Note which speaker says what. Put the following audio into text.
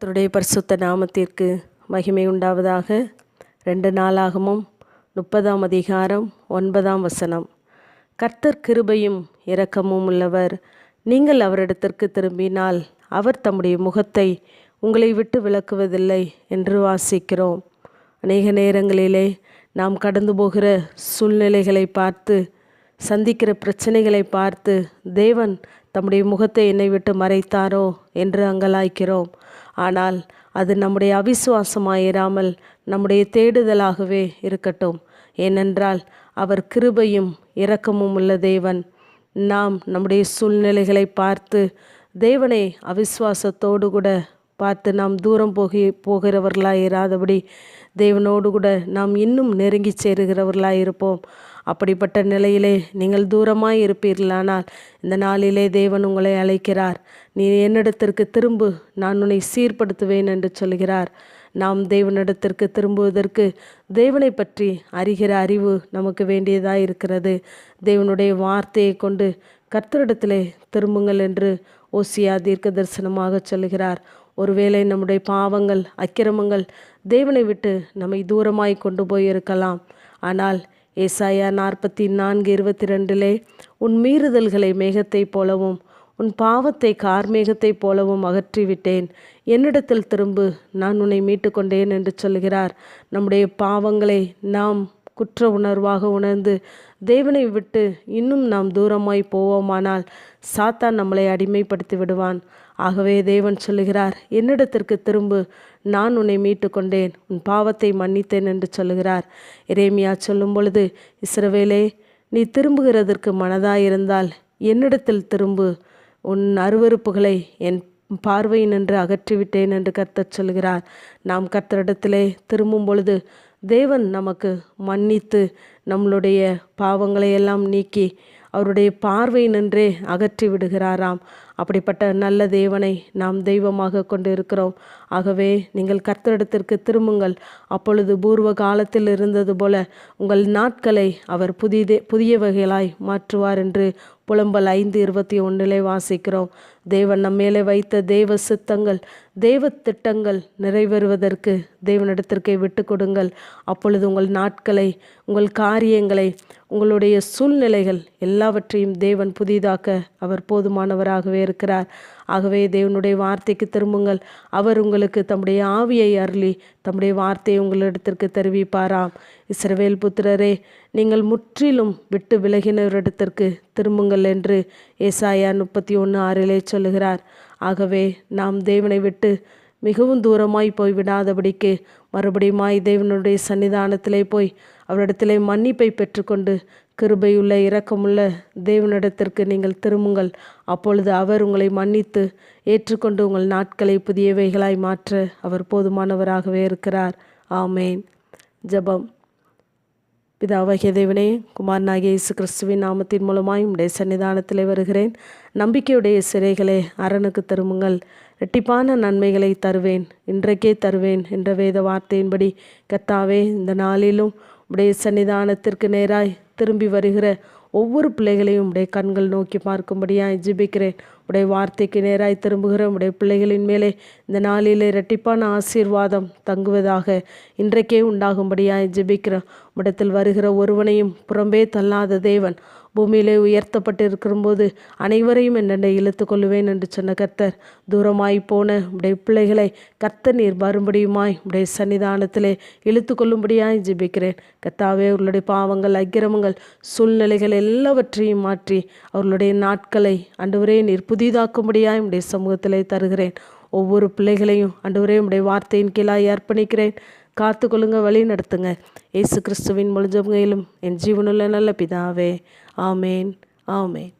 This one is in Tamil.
Speaker 1: கர்த்தருடைய பரிசுத்த நாமத்திற்கு மகிமை உண்டாவதாக. ரெண்டு நாளாகமும் முப்பதாம் அதிகாரம் ஒன்பதாம் வசனம். கர்த்தர் கிருபையும் இரக்கமும் உள்ளவர். நீங்கள் அவரிடத்திற்கு திரும்பினால் அவர் தம்முடைய முகத்தை உங்களை விட்டு விளக்குவதில்லை என்று வாசிக்கிறோம். அநேக நேரங்களிலே நாம் கடந்து போகிற சூழ்நிலைகளை பார்த்து சந்திக்கிற பிரச்சனைகளை பார்த்து தேவன் தம்முடைய முகத்தை என்னை விட்டு மறைத்தாரோ என்று அங்கலாய்க்கிறோம். ஆனால் அது நம்முடைய அவிசுவாசமாயிராமல் நம்முடைய தேடுதலாகவே இருக்கட்டும். ஏனென்றால் அவர் கிருபையும் இரக்கமும் உள்ள தேவன். நாம் நம்முடைய சூழ்நிலைகளை பார்த்து தேவனை அவிசுவாசத்தோடு கூட பார்த்து நாம் தூரம் போகி போகிறவர்களாக இராதபடி தேவனோடு கூட நாம் இன்னும் நெருங்கி சேருகிறவர்களாக இருப்போம் அப்படிப்பட்ட நிலையிலே நீங்கள் தூரமாய் இருப்பீர்களானால் இந்த நாளிலே தேவன் உங்களை அழைக்கிறார். நீ என்னிடத்திற்கு திரும்பு நான் உன்னை சீர்படுத்துவேன் என்று சொல்கிறார். நாம் தேவனிடத்திற்கு திரும்புவதற்கு தேவனை பற்றி அறிகிற அறிவு நமக்கு வேண்டியதாக இருக்கிறது. தேவனுடைய வார்த்தையை கொண்டு கர்த்தரிடத்திலே திரும்புங்கள் என்று ஓசியா தீர்க்க தரிசனமாக சொல்கிறார். ஒருவேளை நம்முடைய பாவங்கள் அக்கிரமங்கள் தேவனை விட்டு நம்மை தூரமாய் கொண்டு போயிருக்கலாம். ஆனால் ஏசாயா நாற்பத்தி நான்கு இருபத்தி ரெண்டிலே உன் மீறுதல்களை மேகத்தைப் போலவும் உன் பாவத்தை கார்மேகத்தைப் போலவும் அகற்றிவிட்டேன். என்னிடத்தில் திரும்பு நான் உன்னை மீட்டு கொண்டேன் என்று சொல்கிறார். நம்முடைய பாவங்களை நாம் குற்ற உணர்வாக உணர்ந்து தேவனை விட்டு இன்னும் நாம் தூரமாய் போவோமானால் சாத்தான் நம்மளை அடிமைப்படுத்தி விடுவான். ஆகவே தேவன் சொல்லுகிறார் என்னிடத்திற்கு திரும்பு நான் உன்னை மீட்டு கொண்டேன் உன் பாவத்தை மன்னித்தேன் என்று சொல்லுகிறார். இறைமையா சொல்லும் பொழுது இஸ்ரவேலே நீ திரும்புகிறதற்கு மனதாயிருந்தால் என்னிடத்தில் திரும்பு உன் அருவறுப்புகளை என் பார்வையினின்று அகற்றிவிட்டேன் என்று கர்த்தர் சொல்கிறார் நாம் கர்த்தரிடத்திலே திரும்பும் பொழுது தேவன் நமக்கு மன்னித்து நம்மளுடைய பாவங்களை எல்லாம் நீக்கி அவருடைய பார்வை நின்றே அகற்றி விடுகிறாராம் அப்படிப்பட்ட நல்ல தேவனை நாம் தெய்வமாக கொண்டு இருக்கிறோம் ஆகவே நீங்கள் கர்த்தரிடத்திற்கு திரும்புங்கள். அப்பொழுது பூர்வ காலத்தில் இருந்தது போல உங்கள் நாட்களை அவர் புதிதே புதிய வகைகளாய் மாற்றுவார் என்று புலம்பல் ஐந்து இருபத்தி ஒன்றிலே வாசிக்கிறோம். தேவன் நம்மேலே வைத்த தெய்வ சித்தங்கள் தெய்வ திட்டங்கள் நிறைவேறுவதற்கு தேவனிடத்திற்கே விட்டு கொடுங்கள். அப்பொழுது உங்கள் நாட்களை உங்கள் காரியங்களை உங்களுடைய சூழ்நிலைகள் எல்லாவற்றையும் தேவன் புதிதாக்க அவர் போதுமானவராகவே இருக்கிறார். ஆகவே தேவனுடைய வார்த்தைக்கு திரும்புங்கள். அவர் உங்களுக்கு தம்முடைய ஆவியை அருளி தம்முடைய வார்த்தையை உங்களிடத்திற்கு தெரிவிப்பாராம். இஸ்ரவேல் புத்திரரே நீங்கள் முற்றிலும் விட்டு விலகினவரிடத்திற்கு திரும்புங்கள் என்று ஏசாயா முப்பத்தி ஒன்று ஆறிலே சொல்லுகிறார். ஆகவே நாம் தேவனை விட்டு மிகவும் தூரமாய் போய் விடாதபடிக்கு மறுபடியுமாய் தேவனுடைய சன்னிதானத்திலே போய் அவரிடத்திலே மன்னிப்பை பெற்றுக்கொண்டு கிருபையுள்ள இரக்கமுள்ள தேவனிடத்திற்கு நீங்கள் திரும்புங்கள். அப்பொழுது அவர் உங்களை மன்னித்து ஏற்றுக்கொண்டு உங்கள் நாட்களை புதியவைகளாய் மாற்ற அவர் போதுமானவராகவே இருக்கிறார். ஆமேன். ஜபம். பிதாவாகிய தேவனே குமாரனாகிய இயேசு கிறிஸ்துவின் நாமத்தின் மூலமாய் உடைய சன்னிதானத்திலே வருகிறேன். நம்பிக்கையுடைய சிறைகளை அரணுக்கு திரும்புங்கள். ரெட்டிப்பான நன்மைகளை தருவேன். இன்றைக்கே தருவேன் என்ற வேத வார்த்தையின்படி கத்தாவே இந்த நாளிலும் உடைய சன்னிதானத்திற்கு நேராய் திரும்பி வருகிற ஒவ்வொரு பிள்ளைகளையும் உடைய கண்கள் நோக்கி பார்க்கும்படியாக ஜிபிக்கிறேன். உடைய வார்த்தைக்கு நேராய் திரும்புகிற உடைய பிள்ளைகளின் மேலே இந்த நாளில் இரட்டிப்பான ஆசீர்வாதம் தங்குவதாக இன்றைக்கே உண்டாகும்படியாக ஜிபிக்கிறேன். உடத்தில் வருகிற ஒருவனையும் புறம்பே தள்ளாத தேவன் பூமியிலே உயர்த்தப்பட்டு அனைவரையும் என்னென்ன இழுத்து கொள்ளுவேன் என்று சொன்ன கர்த்தர். தூரமாய் போன உடைய பிள்ளைகளை கர்த்த நீர் வரும்படியுமாய் உடைய சன்னிதானத்திலே இழுத்து கொள்ளும்படியாய் ஜெபிக்கிறேன். கர்த்தாவே அவர்களுடைய பாவங்கள் அக்கிரமங்கள் சூழ்நிலைகள் எல்லாவற்றையும் மாற்றி அவர்களுடைய நாட்களை அன்றுவரே நீர் புதிதாக்கும்படியாய் உடைய சமூகத்திலே தருகிறேன். ஒவ்வொரு பிள்ளைகளையும் அன்றுவரே உடைய வார்த்தையின் கீழாய் அர்ப்பணிக்கிறேன். காத்து கொள்ளுங்க வழி நடத்துங்க. ஏசு கிறிஸ்துவின் முழுஞ்சவங்களும் என் ஜீவனுள்ள நல்ல பிதாவே. ஆமேன். ஆமேன்.